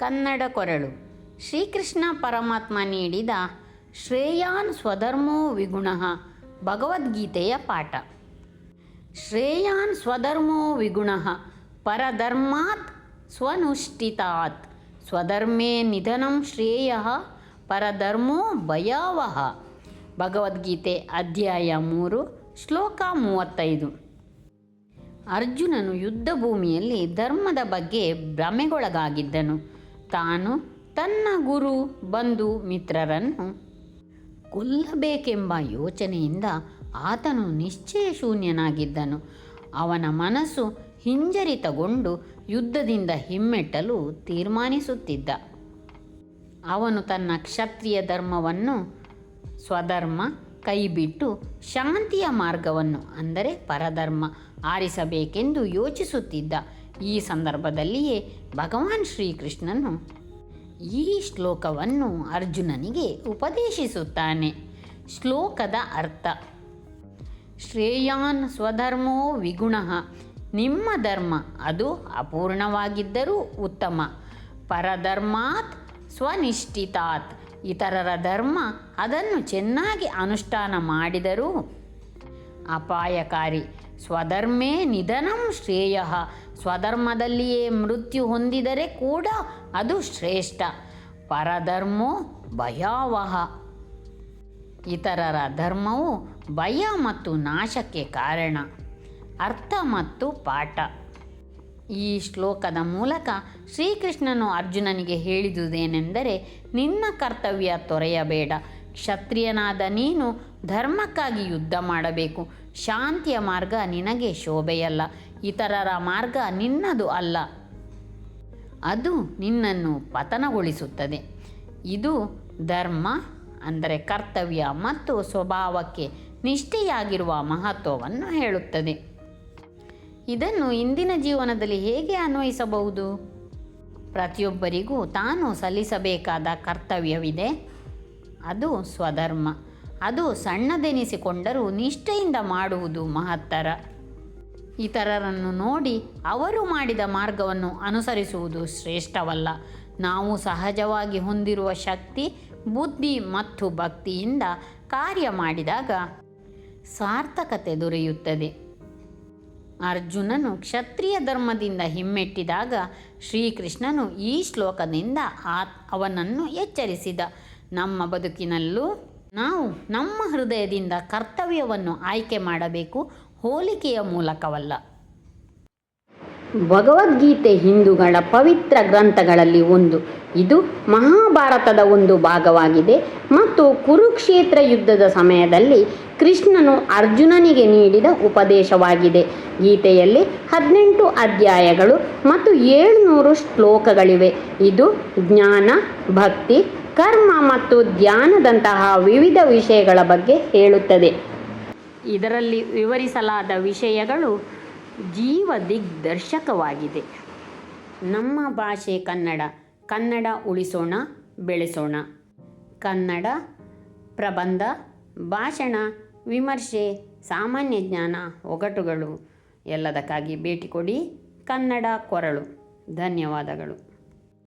ಕನ್ನಡ ಕೊರಳು. ಶ್ರೀಕೃಷ್ಣ ಪರಮಾತ್ಮ ನೀಡಿದ ಶ್ರೇಯಾನ್ ಸ್ವಧರ್ಮೋ ವಿಗುಣ ಭಗವದ್ಗೀತೆಯ ಪಾಠ. ಶ್ರೇಯಾನ್ ಸ್ವಧರ್ಮೋ ವಿಗುಣ ಪರಧರ್ಮಾತ್ ಸ್ವನುಷ್ಠಿತಾತ್. ಸ್ವಧರ್ಮೇ ನಿಧನಂ ಶ್ರೇಯ ಪರಧರ್ಮೋ ಭಯಾವಹ ಭಗವದ್ಗೀತೆ ಅಧ್ಯಾಯ ಮೂರು, ಶ್ಲೋಕ ಮೂವತ್ತೈದು. ಅರ್ಜುನನು ಯುದ್ಧ ಭೂಮಿಯಲ್ಲಿ ಧರ್ಮದ ಬಗ್ಗೆ ಭ್ರಮೆಗೊಳಗಾಗಿದ್ದನು. ತಾನು ತನ್ನ ಗುರು ಬಂಧು ಮಿತ್ರರನ್ನು ಕೊಲ್ಲಬೇಕೆಂಬ ಯೋಚನೆಯಿಂದ ಆತನು ನಿಶ್ಚಯ ಶೂನ್ಯನಾಗಿದ್ದನು. ಅವನ ಮನಸ್ಸು ಹಿಂಜರಿತಗೊಂಡು ಯುದ್ಧದಿಂದ ಹಿಮ್ಮೆಟ್ಟಲು ತೀರ್ಮಾನಿಸುತ್ತಿದ್ದ. ಅವನು ತನ್ನ ಕ್ಷತ್ರಿಯ ಧರ್ಮವನ್ನು ಸ್ವಧರ್ಮ ಕೈಬಿಟ್ಟು ಶಾಂತಿಯ ಮಾರ್ಗವನ್ನು ಅಂದರೆ ಪರಧರ್ಮ ಆರಿಸಬೇಕೆಂದು ಯೋಚಿಸುತ್ತಿದ್ದ. ಈ ಸಂದರ್ಭದಲ್ಲಿಯೇ ಭಗವಾನ್ ಶ್ರೀಕೃಷ್ಣನು ಈ ಶ್ಲೋಕವನ್ನು ಅರ್ಜುನನಿಗೆ ಉಪದೇಶಿಸುತ್ತಾನೆ. ಶ್ಲೋಕದ ಅರ್ಥ, ಶ್ರೇಯಾನ್ ಸ್ವಧರ್ಮೋ ವಿಗುಣ, ನಿಮ್ಮ ಧರ್ಮ ಅದು ಅಪೂರ್ಣವಾಗಿದ್ದರೂ ಉತ್ತಮ, ಪರಧರ್ಮಾತ್ ಸ್ವನಿಷ್ಠಿತಾತ್, ಇತರರ ಧರ್ಮ ಅದನ್ನು ಚೆನ್ನಾಗಿ ಅನುಷ್ಠಾನ ಮಾಡಿದರೂ ಅಪಾಯಕಾರಿ. ಸ್ವಧರ್ಮೇ ನಿಧನಂ ಶ್ರೇಯ. ಸ್ವಧರ್ಮದಲ್ಲಿಯೇ ಮೃತ್ಯು ಹೊಂದಿದರೆ ಕೂಡ ಅದು ಶ್ರೇಷ್ಠ. ಪರಧರ್ಮೋ ಭಯಾವಹ. ಇತರರ ಧರ್ಮವು ಭಯ ಮತ್ತು ನಾಶಕ್ಕೆ ಕಾರಣ. ಅರ್ಥ ಮತ್ತು ಪಾಠ. ಈ ಶ್ಲೋಕದ ಮೂಲಕ ಶ್ರೀಕೃಷ್ಣನು ಅರ್ಜುನನಿಗೆ ಹೇಳಿದುದೇನೆಂದರೆ, ನಿನ್ನ ಕರ್ತವ್ಯ ತೊರೆಯಬೇಡ. ಕ್ಷತ್ರಿಯನಾದ ನೀನು ಧರ್ಮಕ್ಕಾಗಿ ಯುದ್ಧ ಮಾಡಬೇಕು. ಶಾಂತಿಯ ಮಾರ್ಗ ನಿನಗೆ ಶೋಭೆಯಲ್ಲ. ಇತರರ ಮಾರ್ಗ ನಿನ್ನದು ಅಲ್ಲ. ಅದು ನಿನ್ನನ್ನು ಪತನಗೊಳಿಸುತ್ತದೆ. ಇದು ಧರ್ಮ, ಅಂದರೆ ಕರ್ತವ್ಯ ಮತ್ತು ಸ್ವಭಾವಕ್ಕೆ ನಿಷ್ಠೆಯಾಗಿರುವ ಮಹತ್ವವನ್ನು ಹೇಳುತ್ತದೆ. ಇದನ್ನು ಇಂದಿನ ಜೀವನದಲ್ಲಿ ಹೇಗೆ ಅನ್ವಯಿಸಬಹುದು? ಪ್ರತಿಯೊಬ್ಬರಿಗೂ ತಾನು ಸಲ್ಲಿಸಬೇಕಾದ ಕರ್ತವ್ಯವಿದೆ. ಅದು ಸ್ವಧರ್ಮ. ಅದು ಸಣ್ಣದೆನಿಸಿಕೊಂಡರೂ ನಿಷ್ಠೆಯಿಂದ ಮಾಡುವುದು ಮಹತ್ತರ. ಇತರರನ್ನು ನೋಡಿ ಅವರು ಮಾಡಿದ ಮಾರ್ಗವನ್ನು ಅನುಸರಿಸುವುದು ಶ್ರೇಷ್ಠವಲ್ಲ. ನಾವು ಸಹಜವಾಗಿ ಹೊಂದಿರುವ ಶಕ್ತಿ, ಬುದ್ಧಿ ಮತ್ತು ಭಕ್ತಿಯಿಂದ ಕಾರ್ಯ ಮಾಡಿದಾಗ ಸಾರ್ಥಕತೆ ದೊರೆಯುತ್ತದೆ. ಅರ್ಜುನನು ಕ್ಷತ್ರಿಯ ಧರ್ಮದಿಂದ ಹಿಮ್ಮೆಟ್ಟಿದಾಗ ಶ್ರೀಕೃಷ್ಣನು ಈ ಶ್ಲೋಕದಿಂದ ಆ ಅವನನ್ನು ಎಚ್ಚರಿಸಿದ. ನಮ್ಮ ಬದುಕಿನಲ್ಲೂ ನಾವು ನಮ್ಮ ಹೃದಯದಿಂದ ಕರ್ತವ್ಯವನ್ನು ಆಯ್ಕೆ ಮಾಡಬೇಕು ಹೋಲಿಕೆಯ ಮೂಲಕವಲ್ಲ. ಭಗವದ್ಗೀತೆ ಹಿಂದೂಗಳ ಪವಿತ್ರ ಗ್ರಂಥಗಳಲ್ಲಿ ಒಂದು. ಇದು ಮಹಾಭಾರತದ ಒಂದು ಭಾಗವಾಗಿದೆ ಮತ್ತು ಕುರುಕ್ಷೇತ್ರ ಯುದ್ಧದ ಸಮಯದಲ್ಲಿ ಕೃಷ್ಣನು ಅರ್ಜುನನಿಗೆ ನೀಡಿದ ಉಪದೇಶವಾಗಿದೆ. ಗೀತೆಯಲ್ಲಿ ಹದಿನೆಂಟು ಅಧ್ಯಾಯಗಳು ಮತ್ತು ಏಳ್ನೂರು ಶ್ಲೋಕಗಳಿವೆ. ಇದು ಜ್ಞಾನ, ಭಕ್ತಿ, ಕರ್ಮ ಮತ್ತು ಧ್ಯಾನದಂತಹ ವಿವಿಧ ವಿಷಯಗಳ ಬಗ್ಗೆ ಹೇಳುತ್ತದೆ. ಇದರಲ್ಲಿ ವಿವರಿಸಲಾದ ವಿಷಯಗಳು ಜೀವ ದಿಗ್ದರ್ಶಕವಾಗಿದೆ ನಮ್ಮ ಭಾಷೆ ಕನ್ನಡ. ಕನ್ನಡ ಉಳಿಸೋಣ, ಬೆಳೆಸೋಣ. ಕನ್ನಡ ಪ್ರಬಂಧ, ಭಾಷಣ, ವಿಮರ್ಶೆ, ಸಾಮಾನ್ಯ ಜ್ಞಾನ, ಒಗಟುಗಳು ಎಲ್ಲದಕ್ಕಾಗಿ ಭೇಟಿ ಕೊಡಿ ಕನ್ನಡ ಕೊರಳು. ಧನ್ಯವಾದಗಳು.